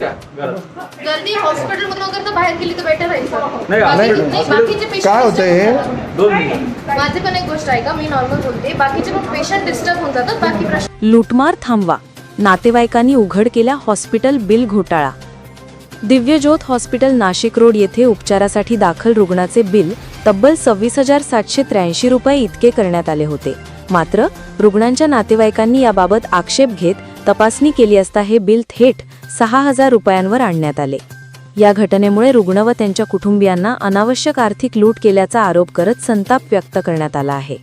गर्दी हॉस्पिटल मधून वगैरे तर बाहेर गेली तर बेटर राहायचं नाही, बाकी- नाही, नाही, बाकीचे patient काय होतंय हे? disturb दोन मिनिटं होतात. माझी पण एक गोष्ट आहे का? मी नॉर्मल बोलते. बाकीचे पण पेशंट डिस्टर्ब होऊन जातात. बाकी प्रश्न लूटमार थांबवा. नातेवाईकांनी उघड केला हॉस्पिटल बिल घोटाळा. दिव्यज्योत हॉस्पिटल नाशिक रोड येथे उपचारासाठी दाखल रुग्णाचे बिल तब्बल सव्वीस हजार सातशे त्र्याऐंशी रुपये इतके करण्यात आले होते. मात्र रुग्णांच्या नातेवाईकांनी याबाबत आक्षेप घेत तपासणी केली असता हे बिल थेट सहा हजार रुपयांवर आणण्यात आले. या घटनेमुळे रुग्ण व त्यांच्या कुटुंबियांना अनावश्यक आर्थिक लूट केल्याचा आरोप करत संताप व्यक्त करण्यात आला आहे.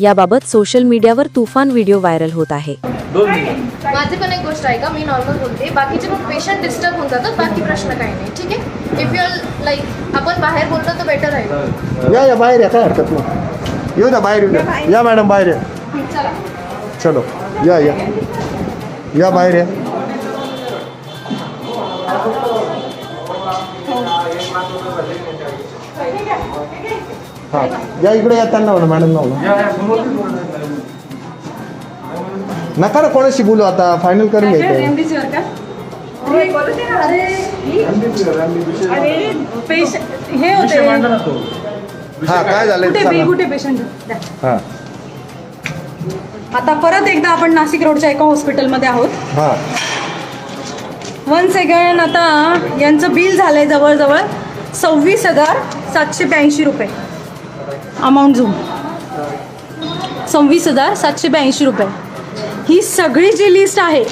याबाबत सोशल मीडियावर तुफान व्हिडिओ व्हायरल होत आहे. माझी पण एक गोष्ट आहे का मी नॉर्मल बोलते. बाकीचे पण पेशंट डिस्टर्ब होऊन जातात बाकी प्रश्न काही नाही ठीक आहे? इफ यू लाईक आपण बाहेर बोललो तर बेटर राहील या या बाहेर या काय हरकत नाही. येऊ द्या बाहेर येऊ या मॅडम बाहेर या. चला. चलो. या या. या बाहेर या. हा. या इकडे या त्यांना म्हणा मॅडम ना. नका ना कोणाशी बोलू आता फायनल करून घ्यायचं. रेमडेसिवीर का? अरे अरे पेशंट हे हा काय झालं पेशंट हा. आता परत एकदा आपण नाशिक रोडच्या एका हॉस्पिटलमध्ये आहोत. हा. वन सेकंड आता यांचं बिल झालंय जवळजवळ. सव्वीस हजार सातशे ब्याऐंशी रुपये. अमाऊंट झूम सव्वीस हजार सातशे ब्याऐंशी रुपये. ही सगळी जी लिस्ट आहे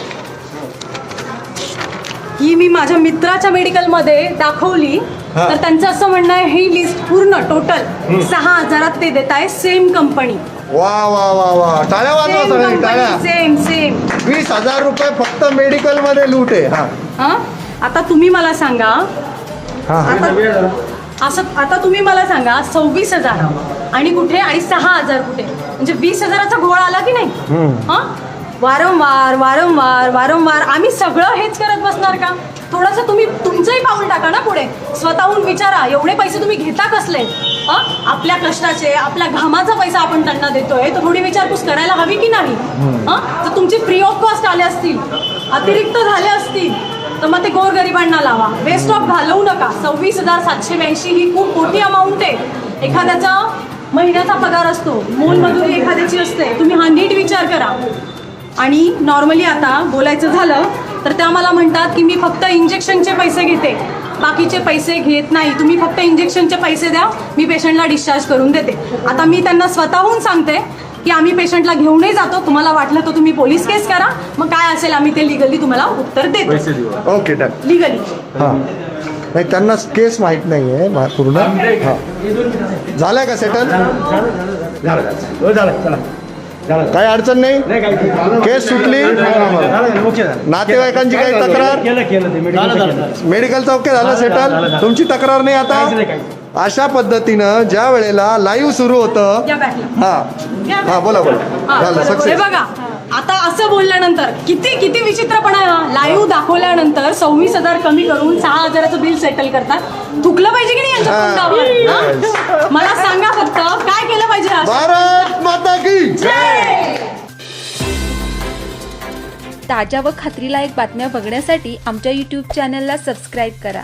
ही मी माझ्या मित्राच्या मेडिकलमध्ये दाखवली. तर त्यांचं असं म्हणणं आहे ही लिस्ट पूर्ण टोटल सहा हजारात ते देत आहे सेम कंपनी वा वा वा वा. टाळ्या वाजवा टाळ्या. सेम सेम वीस हजार रुपये फक्त मेडिकलमध्ये लूट आहे हा. हा? आता तुम्ही मला सांगा. आता. असं आता तुम्ही मला सांगा सव्वीस हजार आणि कुठे? आणि सहा हजार कुठे? म्हणजे वीस हजाराचा घोळ आला की नाही. हा? वारंवार वारंवार वारंवार. आम्ही सगळं हेच करत बसणार का? थोडंसं तुम्ही तुमचंही पाऊल टाका ना पुढे. स्वतःहून विचारा एवढे पैसे तुम्ही घेता कसले? हा? आपल्या कष्टाचे आपल्या घामाचा पैसा आपण त्यांना देतोय. तर थोडी विचारपूस करायला हवी की नाही? हा? तर तुमची फ्री ऑफ कॉस्ट आले असतील अतिरिक्त झाले असतील तर मग ते गोरगरिबांना लावा. वेस्ट ऑफ घालवू नका. सव्वीस हजार सातशे ब्याऐंशी ही खूप मोठी अमाऊंट आहे. एखाद्याचा महिन्याचा पगार असतो. मोलमजुरी एखाद्याची असते. तुम्ही हा नीट विचार करा. आणि नॉर्मली आता बोलायचं झालं तर त्या मला म्हणतात की मी फक्त इंजेक्शनचे पैसे घेते. बाकीचे पैसे घेत नाही. तुम्ही फक्त इंजेक्शनचे पैसे द्या. मी पेशंटला डिस्चार्ज करून देते. आता मी त्यांना स्वतःहून सांगते की आम्ही पेशंटला घेऊनही जातो. तुम्हाला वाटलं तर तुम्ही पोलीस केस करा. मग काय असेल आम्ही ते लिगली तुम्हाला उत्तर देतो. ओके डन लिगली हा. नाही त्यांना केस माहीत नाही आहे मा- पूर्ण. हा. झालंय का सेटल झालं चला झालं. काही अडचण नाही? केस सुटली? नातेवाईकांची काही तक्रार? केलं केलं ते medical मेडिकलचा ओके झालं सेटल. तुमची तक्रार नाही आता? अशा पद्धतीनं ज्या वेळेला लाईव्ह सुरू होतं या हा. हा बोला बोला. झालं हे सक्सेस बघा आता असं बोलल्यानंतर किती किती विचित्रपणा आहे लाईव्ह दाखवल्यानंतर सव्वीस हजार कमी करून सहा हजाराचं बिल सेटल करतात. थुकलं पाहिजे की नाही यांच्या हा. तोंडावर? हा? मला सांगा फक्त काय केलं पाहिजे अशा- भारत माता की ताज्या व खात्रीलायक बातम्या बघण्यासाठी आमच्या यूट्यूब चॅनलला सबस्क्राईब करा.